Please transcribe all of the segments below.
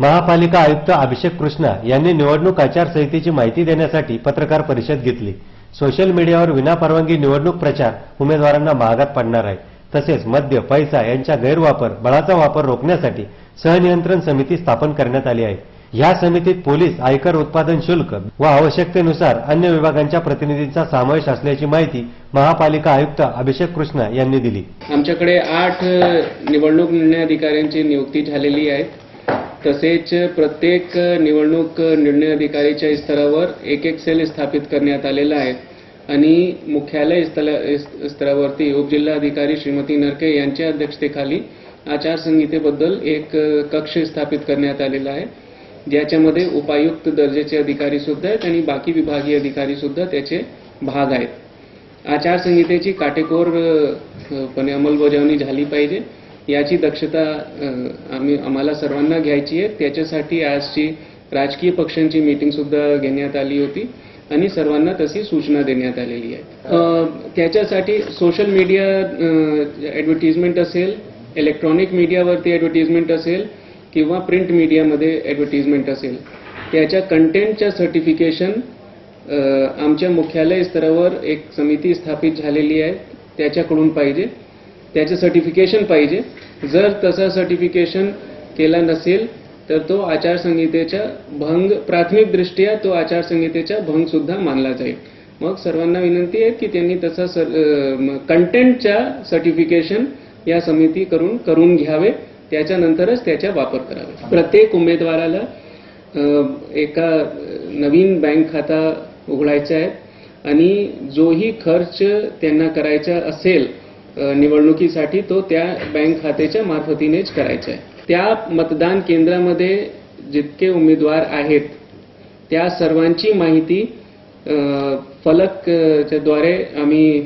महापालिका आयुक्त अभिषेक कृष्णा यांनी निवडणूक आचारसंहितेची माहिती देण्यासाठी पत्रकार परिषद घेतली. सोशल मीडियावर विनापरवानगी निवडणूक प्रचार उमेदवारांना महागात पडणार आहे. तसेच मद्य पैसा यांचा गैरवापर बळाचा वापर रोखण्यासाठी सहनियंत्रण समिती स्थापन करण्यात आली आहे. या समितीत पोलीस आयकर उत्पादन शुल्क व आवश्यकतेनुसार अन्य विभागांच्या प्रतिनिधींचा समावेश असल्याची माहिती महापालिका आयुक्त अभिषेक कृष्णा यांनी दिली. आमच्याकडे आठ निवडणूक निर्णय अधिकाऱ्यांची नियुक्ती झालेली आहे. तसेच प्रत्येक निवडणूक निर्णय अधिकारीच्या स्तरावर एक एक सेल स्थापित करण्यात आलेला आहे. आणि मुख्यालय स्थला- स्तरावरती उपजिल्हाधिकारी श्रीमती नरके यांच्या अध्यक्षतेखाली आचारसंहितेबद्दल एक कक्ष स्थापित करण्यात आलेला आहे. ज्याच्यामध्ये उपायुक्त दर्जाचे अधिकारी सुद्धा आहेत आणि बाकी विभागीय अधिकारी सुद्धा त्याचे भाग आहेत. आचारसंहितेची काटेकोरपणे अंमलबजावणी झाली पाहिजे. याची दक्षता आम्ही आम्हाला सर्वांना घ्यायची आहे. त्याच्यासाठी आजची राजकीय पक्षांची मीटिंग सुद्धा घेण्यात आली होती आणि सर्वांना तशी सूचना देण्यात आलेली आहे. त्याच्यासाठी सोशल मीडिया ॲडव्हर्टिजमेंट असेल इलेक्ट्रॉनिक मीडियावरती ॲडव्हर्टिजमेंट असेल किंवा प्रिंट मीडियामध्ये ॲडव्हर्टिजमेंट असेल त्याच्या कंटेंटच्या सर्टिफिकेशन आमच्या मुख्यालय स्तरावर एक समिती स्थापित झालेली आहे. त्याच्याकडून पाहिजे. त्याचं सर्टिफिकेशन पाहिजे. जर तसं सर्टिफिकेशन केला नसेल तर तो आचारसंहितेच्या भंग प्राथमिकदृष्ट्या तो आचारसंहितेचा भंग सुद्धा मानला जाईल. मग सर्वांना विनंती आहे की त्यांनी तसं सर कंटेंटच्या सर्टिफिकेशन या समिती करून करून घ्यावे. त्याच्यानंतरच त्याचा वापर करावा. प्रत्येक उमेदवाराला एका नवीन बँक खाता उघडायचा आहे. आणि जोही खर्च त्यांना करायचा असेल निवडणुकीसाठी तो त्या बँक खात्याच्या मार्फतीनेच करायचा आहे. त्या मतदान केंद्रामध्ये जितके उमेदवार आहेत त्या सर्वांची माहिती अ, फलकद्वारे आम्ही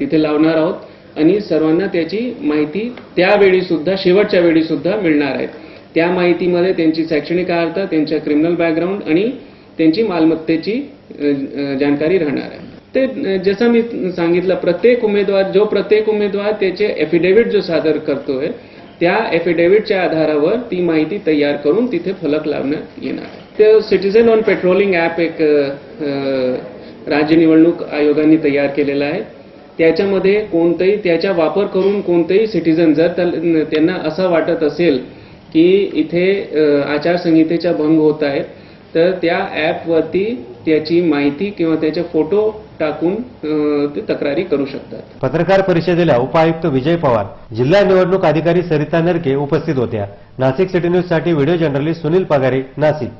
तिथे लावणार आहोत आणि सर्वांना त्याची माहिती त्यावेळी सुद्धा शेवटच्या वेळी सुद्धा मिळणार आहे. त्या माहितीमध्ये त्यांची शैक्षणिक अर्थ त्यांच्या क्रिमिनल बॅकग्राऊंड आणि त्यांची मालमत्तेची जानकारी राहणार आहे. ते जसं मी सांगितलं प्रत्येक उमेदवार जो प्रत्येक उमेदवार त्याचे एफिडेव्हिट जो सादर करतोय त्या एफिडेव्हिटच्या आधारावर ती माहिती तयार करून तिथे फलक लावण्यात येणार ते सिटीझन ऑन पेट्रोलिंग ॲप एक राज्य निवडणूक आयोगाने तयार केलेला आहे. त्याच्यामध्ये कोणतंही त्याचा वापर करून कोणतंही सिटीझन जर त्यांना असं वाटत असेल की इथे आचारसंहितेचा भंग होत आहे तर त्या ॲपवरती त्याची माहिती किंवा त्याचे फोटो टाकून ते तक्रारी करू शकतात. पत्रकार परिषदेला उपायुक्त विजय पवार जिल्हा निवडणूक अधिकारी सरिता नरके उपस्थित होत्या. नाशिक सिटी न्यूजसाठी व्हिडिओ जर्नलिस्ट सुनील पगारे नाशिक.